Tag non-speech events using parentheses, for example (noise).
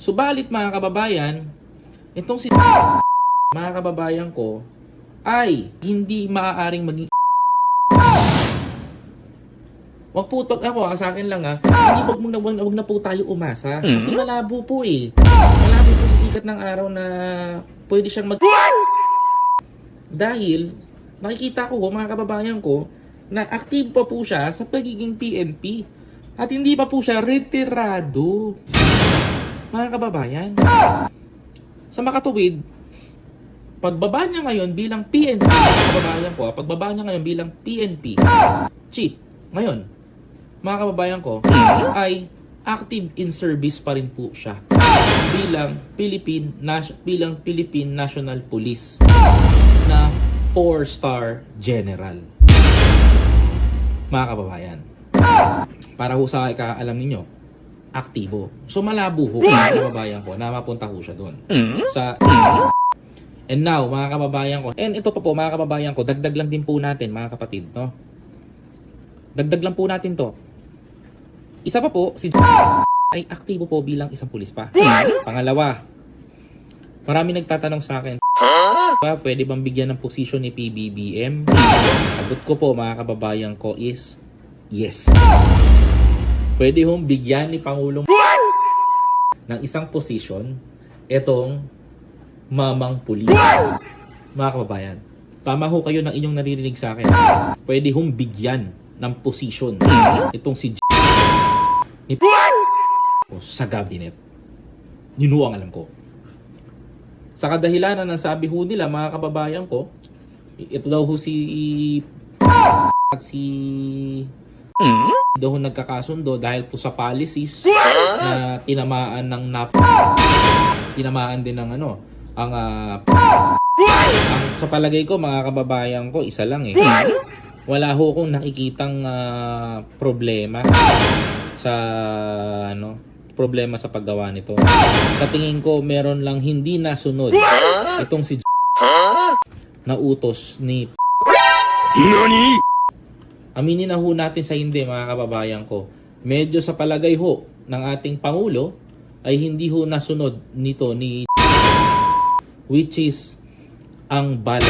Subalit mga kababayan, itong si (laughs) mga kababayan ko ay hindi maaaring maging (laughs) Wag po to, ako ah, sa akin lang ah. Hindi wag, mong na, wag, wag na po tayo umasa. Kasi malabo po eh. Malabo po sa sikat ng araw na pwede siyang mag... Dahil, nakikita ko mga kababayan ko na active pa po siya sa pagiging PNP. At hindi pa po siya retirado. Mga kababayan. Sa makatuwid, pagbaba niya ngayon bilang PNP, kababayan ko, ah, pagbaba niya ngayon bilang PNP, chief, ngayon, mga kababayan ko, ay active in service pa rin po siya bilang Philippine Nas- bilang Philippine National Police na 4-star general. Mga kababayan, para ho sa ikaalam ninyo, aktibo. So malabo ho mga kababayan ko na mapunta ho siya doon. Sa And now, mga kababayan ko, and ito pa po mga kababayan ko, dagdag lang din po natin mga kapatid, no? Dagdag lang po natin to. Isa pa po, si ay aktibo po bilang isang pulis pa. Pangalawa, marami nagtatanong sa akin, ba, pwede bang bigyan ng posisyon ni PBBM? Sagot ko po mga kababayan ko is, yes. Pwede hong bigyan ni Pangulong ng isang posisyon itong mamang pulis. Mga kababayan, tama ho kayo ng inyong naririnig sa akin. Pwede hong bigyan ng posisyon itong si ni sa cabinet. Yun ho ang alam ko. Sa kadahilanan ng sabi ho nila, mga kababayan ko, ito daw ho si at si daw ho nagkakasundo dahil po sa policies na tinamaan ng NAF tinamaan din ng ano ang ah, ang sa palagay ko mga kababayan ko isa lang eh. Wala ho kong nakikitang ah, problema sa ano problema sa paggawa nito. Sa tingin ko meron lang hindi nasunod itong si na utos ni Aminin na ho natin sa hindi mga kababayan ko. Medyo sa palagay ho ng ating Pangulo ay hindi ho nasunod nito ni which is ang bala.